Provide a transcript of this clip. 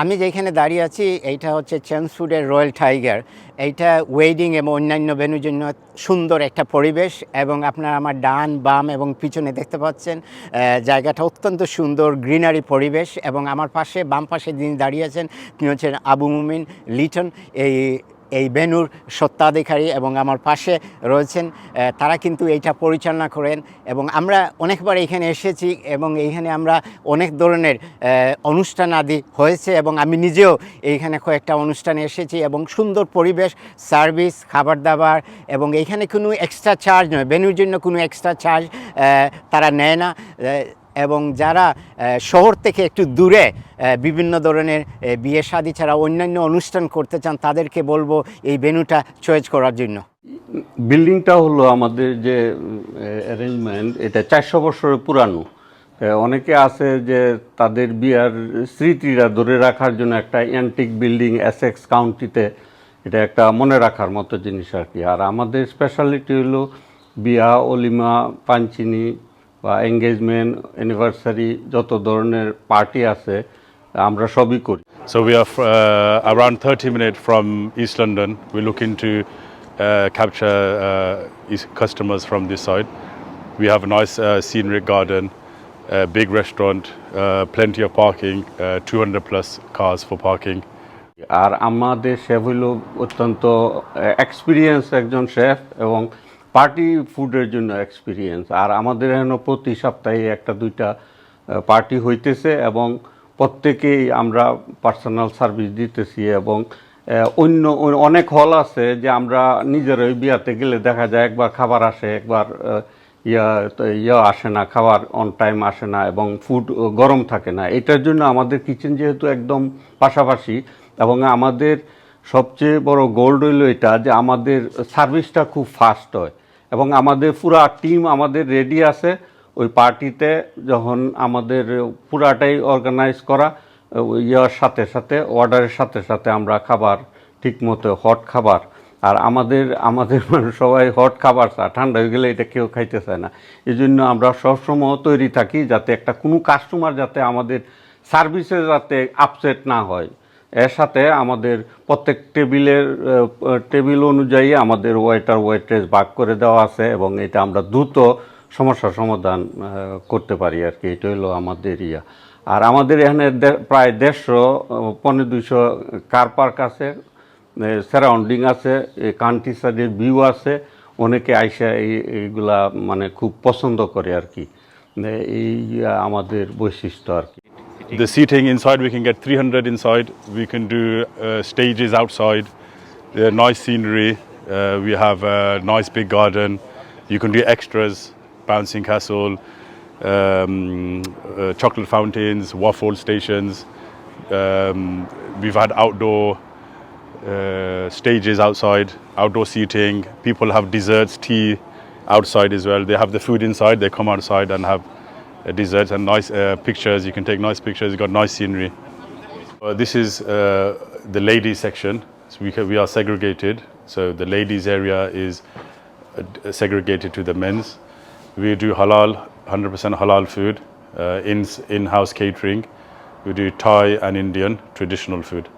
আমি যেখানে দাঁড়িয়ে আছি, এইটা হচ্ছে চেন্সফুডের রয়্যাল টাইগার। এইটা ওয়েডিং এবং অন্যান্য ভেনুর জন্য সুন্দর একটা পরিবেশ এবং আপনার আমার ডান, বাম এবং পিছনে দেখতে পাচ্ছেন জায়গাটা অত্যন্ত সুন্দর গ্রিনারি পরিবেশ এবং আমার পাশে, বাম পাশে যিনি দাঁড়িয়ে আছেন তিনি হচ্ছেন আবু মুমিন লিটন। এই এই বেনুর সত্ত্বাধিকারী এবং আমার পাশে রয়েছেন তারা কিন্তু এইটা পরিচালনা করেন এবং আমরা অনেকবার এখানে এসেছি এবং এইখানে আমরা অনেক ধরনের অনুষ্ঠান আদি হয়েছে এবং আমি নিজেও এইখানে কয়েকটা অনুষ্ঠানে এসেছি এবং সুন্দর পরিবেশ, সার্ভিস খাবার দাবার এবং এইখানে কোনো এক্সট্রা চার্জ নয়, বেনুর জন্য কোনো এক্সট্রা চার্জ তারা নেয় না। এবং যারা শহর থেকে একটু দূরে বিভিন্ন ধরনের বিয়ে শাদী ছাড়া অন্যান্য অনুষ্ঠান করতে চান, তাদেরকে বলব এই ভেন্যুটা চয়েস করার জন্য। বিল্ডিংটা হলো আমাদের যে অ্যারেঞ্জমেন্ট এটা চারশো বছরের পুরানো। অনেকে আছে যে, তাদের বিয়ার স্মৃতিরা ধরে রাখার জন্য একটা অ্যান্টিক বিল্ডিং এসেক্স কাউন্টিতে এটা একটা মনে রাখার মতো জিনিস আর কি। আর আমাদের স্পেশালিটি হলো বিয়া, অলিমা, পাঞ্চিনি বা এঙ্গেজমেন্ট অ্যানিভার্সারি যত ধরনের পার্টি আছে আমরা সবই করি। So we are around thirty minute from East London we look into capture customers from this side we have nice scenic garden big restaurant plenty of parking two hundred plus cars for parking আর আমাদের chef হইল অত্যন্ত uh, experience একজন chef এবং party ফুডের জন্য experience আর আমাদের এখানে প্রতি সপ্তাহে একটা, দুইটা পার্টি হইতেছে এবং প্রত্যেকেই আমরা পার্সোনাল সার্ভিস দিতেছি এবং অন্য, অনেক হল আছে যে আমরা নিজেরাই বিয়াতে গেলে দেখা যায় একবার খাবার আসে, একবার ইয়া ইয়া আসে না, খাবার অন টাইম আসে না এবং ফুড গরম থাকে না। এটার জন্য আমাদের কিচেন যেহেতু একদম পাশাপাশি এবং আমাদের সবচেয়ে বড় গোল্ড হইল এটা যে আমাদের সার্ভিসটা খুব ফাস্ট হয়। এবং আমাদের পুরা টিম আমাদের রেডি আছে। ওই পার্টিতে যখন আমাদের পুরাটাই অর্গানাইজ করা ইয়ার সাথে সাথে অর্ডারের সাথে সাথে আমরা খাবার, ঠিকমতো হট খাবার। আর আমাদের আমাদের মানে সবাই হট খাবার চা, ঠান্ডা হয়ে গেলে এটা কেউ খাইতে চায় না। এই জন্য আমরা সবসময় তৈরি থাকি যাতে একটা কোনো কাস্টমার যাতে আমাদের সার্ভিসে যাতে আপসেট না হয়। এর সাথে আমাদের প্রত্যেক টেবিলের টেবিল অনুযায়ী আমাদের ওয়েটার ওয়েট্রেস ভাগ করে দেওয়া আছে এবং এটা আমরা দ্রুত সমস্যার সমাধান করতে পারি আর কি। এটা হলো আমাদের ইয়া। আর আমাদের এখানে প্রায় দেড়শো পনেরো দুইশো কার পার্ক আছে সারাউন্ডিং আছে কান্ট্রি সাইডের ভিউ আছে। অনেকে আইসা এই, এইগুলা মানে খুব পছন্দ করে আর কি। এই আমাদের বৈশিষ্ট্য আর কি। The seating inside, we can get 300 inside. We can do uh, stages outside. Nice scenery. Uh, we have a nice big garden. You can do extras, bouncing castle, um, uh, chocolate fountains, waffle stations. Um, we've had outdoor uh, stages outside, outdoor seating. People have desserts, tea outside as well. They have the food inside. They come outside and have uh, desserts and nice uh, pictures. You can take nice pictures. You've got nice scenery. Uh, this is the ladies section. So we, we are segregated. So the ladies area is segregated to the men's. We do halal, 100% halal food, uh, in, in-house catering. We do Thai and Indian traditional food.